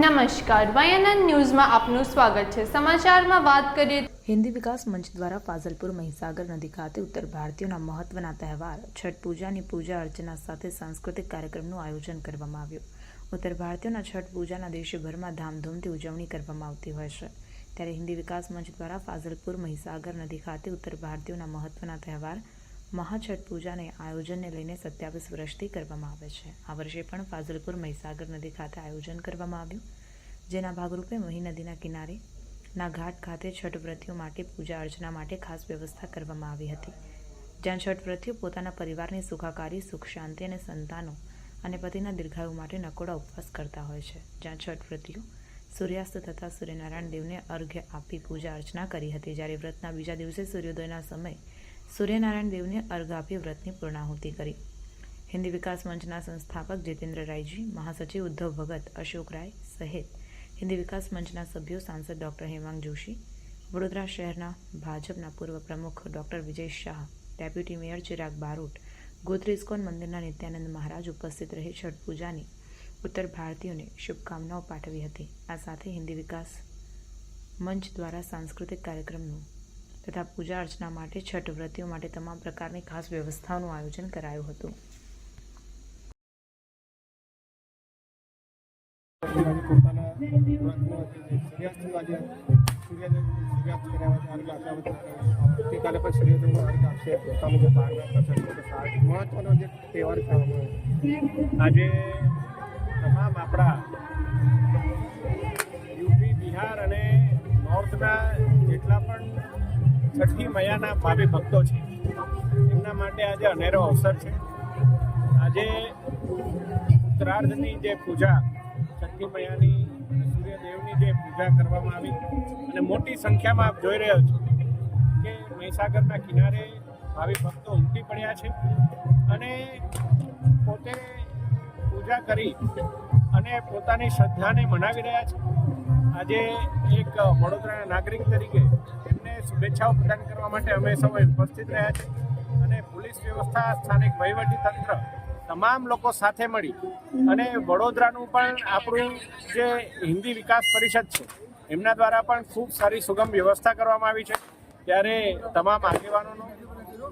નમસ્કાર વાયએનએન ન્યૂઝમાં આપનું સ્વાગત છે. સમાચારમાં વાત કરીએ હિન્દી વિકાસ મંચ દ્વારા ફાઝલપુર મહીસાગર નદી ખાતે ઉત્તર ભારતીયોના મહત્વના તહેવાર, છઠ પૂજાની પૂજા અર્ચના સાથે સાંસ્કૃતિક કાર્યક્રમનું આયોજન કરવામાં આવ્યું. ઉત્તર ભારતીયોના છઠ પૂજાના દેશભરમાં ધામધૂમથી ઉજવણી કરવામાં આવતી હોય છે. ત્યારે હિન્દી વિકાસ મંચ દ્વારા ફાઝલપુર મહીસાગર નદી ખાતે ઉત્તર ભારતીયોના મહત્વના તહેવાર મહાછઠ પૂજાને આયોજનને લઈને સત્યાવીસ વર્ષથી કરવામાં આવે છે. આ વર્ષે પણ ફાઝલપુર મહીસાગર નદી ખાતે આયોજન કરવામાં આવ્યું. જેના ભાગરૂપે મહી નદીના કિનારે ના ઘાટ ખાતે છઠ વ્રતીઓ માટે પૂજા અર્ચના માટે ખાસ વ્યવસ્થા કરવામાં આવી હતી. જ્યાં છઠ વ્રતીઓ પોતાના પરિવારની સુખાકારી, સુખ શાંતિ અને સંતાનો અને પતિના દીર્ઘાયુ માટે નકોડા ઉપવાસ કરતા હોય છે. જ્યાં છઠ વ્રતીઓ સૂર્યાસ્ત થતાં સૂર્યનારાયણ દેવને અર્ઘ્ય આપી પૂજા અર્ચના કરી હતી. જ્યારે વ્રતના બીજા દિવસે સૂર્યોદયના સમયે સૂર્યનારાયણ દેવને અર્ઘ આપી વ્રતની પૂર્ણાહુતિ કરી. હિન્દી વિકાસ મંચના સંસ્થાપક જીતેન્દ્ર રાયજી, મહાસચિવ ઉદ્ધવ ભગત, અશોક રાય સહિત હિન્દી વિકાસ મંચના સભ્યો, સાંસદ ડોક્ટર હેમાંગ જોશી, વડોદરા શહેરના ભાજપના પૂર્વ પ્રમુખ doctor Vijay Shah, deputy mayor Chirag Barot Gotri ISKCON મંદિરના નિત્યાનંદ મહારાજ ઉપસ્થિત રહી છઠ પૂજાની ઉત્તર ભારતીયોને શુભકામનાઓ પાઠવી હતી. આ સાથે હિન્દી વિકાસ મંચ દ્વારા સાંસ્કૃતિક કાર્યક્રમનું તથા પૂજા અર્ચના માટે છઠ વ્રતીઓ માટે તમામ પ્રકારની ખાસ વ્યવસ્થાઓનું આયોજન કરાયું હતું. મહત્વનો તહેવાર આજે તમામ આપણા યુપી બિહાર અને નોર્થના જેટલા પણ છઠ્ઠી મૈયાના ભાવિ ભક્તો છે. એમના માટે આજે અનેરો અવસર છે. આજે ઉત્તરાર્ધની જે પૂજા, છઠ્ઠી મૈયાની સૂર્યદેવની જે પૂજા કરવામાં આવી અને મોટી સંખ્યામાં આપ જોઈ રહ્યો છો કે મહીસાગરના કિનારે ભાવિ ભક્તો ઉમટી પડ્યા છે અને પોતે પૂજા કરી અને પોતાની શ્રદ્ધાને મનાવી રહ્યા છે. આજે એક વડોદરાના નાગરિક તરીકે શુભેચ્છાઓ પ્રદાન કરવા માટે અમે સૌ ઉપસ્થિત રહ્યા છે અને પોલીસ વ્યવસ્થા સ્થાનિક વહીવટી તંત્ર તમામ લોકો સાથે મળી અને વડોદરાનું પણ આપણું જે હિન્દી વિકાસ પરિષદ છે, એમના દ્વારા પણ ખૂબ સારી સુગમ વ્યવસ્થા કરવામાં આવી છે. ત્યારે તમામ આગેવાનોનો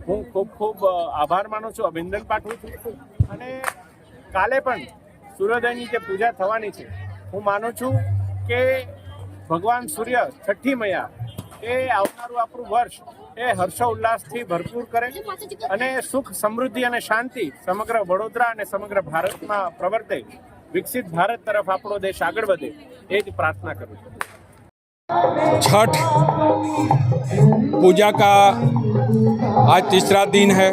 હું ખૂબ ખૂબ આભાર માનું છું, અભિનંદન પાઠવું છું. અને કાલે પણ સૂર્યોદયની જે પૂજા થવાની છે, હું માનું છું કે ભગવાન સૂર્ય છઠ્ઠી મૈયા એ આવનારું આપણું વર્ષ એ હર્ષો ઉલ્લાસથી ભરપૂર કરે અને સુખ સમૃદ્ધિ અને શાંતિ સમગ્ર વડોદરા અને સમગ્ર ભારતમાં પ્રવર્તે વિકસિત ભારત તરફ આપણો દેશ આગળ વધે એ જ પ્રાર્થના કરું છું छठ पूजा का आज तीसरा दिन है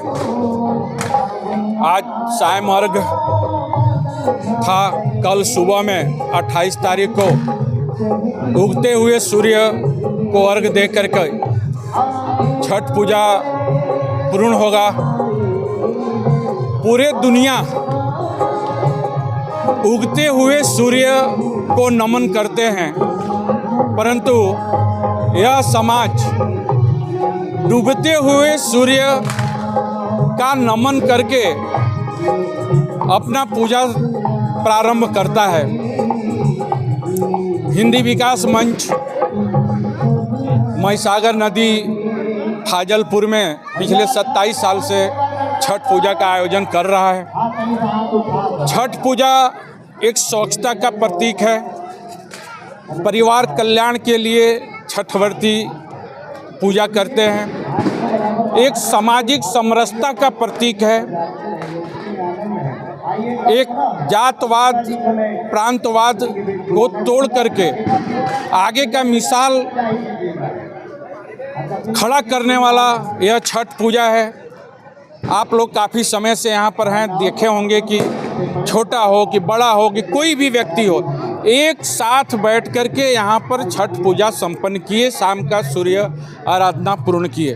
आज सायं अर्घ था कल सुबह में 28 तारीख को उगते हुए सूर्य को अर्घ दे करके छठ पूजा पूर्ण होगा। पूरे दुनिया उगते हुए सूर्य को नमन करते हैं, परंतु यह समाज डूबते हुए सूर्य का नमन करके अपना पूजा प्रारंभ करता है। हिंदी विकास मंच महिसागर नदी फाजलपुर में पिछले 27 साल से छठ पूजा का आयोजन कर रहा है। छठ पूजा एक स्वच्छता का प्रतीक है। परिवार कल्याण के लिए छठवर्ती पूजा करते हैं। एक सामाजिक समरसता का प्रतीक है। एक जातवाद, प्रांतवाद को तोड़ करके आगे का मिसाल खड़ा करने वाला यह छठ पूजा है। आप लोग काफ़ी समय से यहाँ पर हैं, देखे होंगे कि छोटा हो कि बड़ा हो कि कोई भी व्यक्ति हो, एक साथ बैठ कर के यहाँ पर छठ पूजा संपन्न किए, शाम का सूर्य आराधना पूर्ण किए।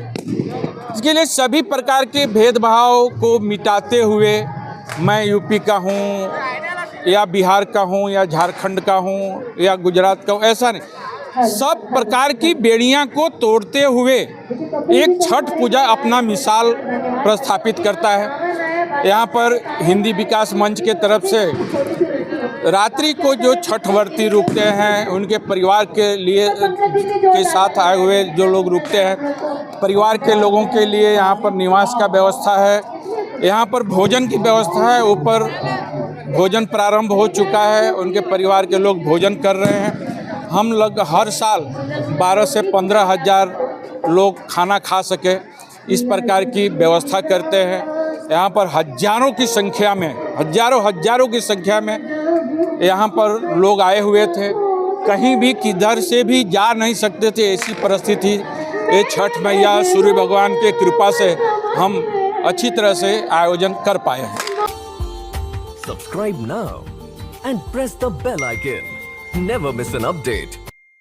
इसके लिए सभी प्रकार के भेदभाव को मिटाते हुए मैं यूपी का हूँ, या बिहार का हूँ, या झारखंड का हूँ, या गुजरात का हूँ, ऐसा नहीं। सब प्रकार की बेड़ियाँ को तोड़ते हुए एक छठ पूजा अपना मिसाल प्रस्थापित करता है। यहाँ पर हिंदी विकास मंच के तरफ़ से रात्रि को जो छठ व्रती रुकते हैं, उनके परिवार के लिए, के साथ आए हुए जो लोग रुकते हैं, परिवार के लोगों के लिए यहाँ पर निवास का व्यवस्था है। यहाँ पर भोजन की व्यवस्था है, ऊपर भोजन प्रारंभ हो चुका है, उनके परिवार के लोग भोजन कर रहे हैं। हम लोग हर साल 12 से पंद्रह हज़ार लोग खाना खा सके, इस प्रकार की व्यवस्था करते हैं। यहाँ पर हज़ारों की संख्या में, हज़ारों हज़ारों की संख्या में यहाँ पर लोग आए हुए थे। कहीं भी किधर से भी जा नहीं सकते थे, ऐसी परिस्थिति। ये छठ मैया, सूर्य भगवान के कृपा से हम अच्छी तरह से आयोजन कर पाए हैं Subscribe now and press the bell icon. Never miss an update.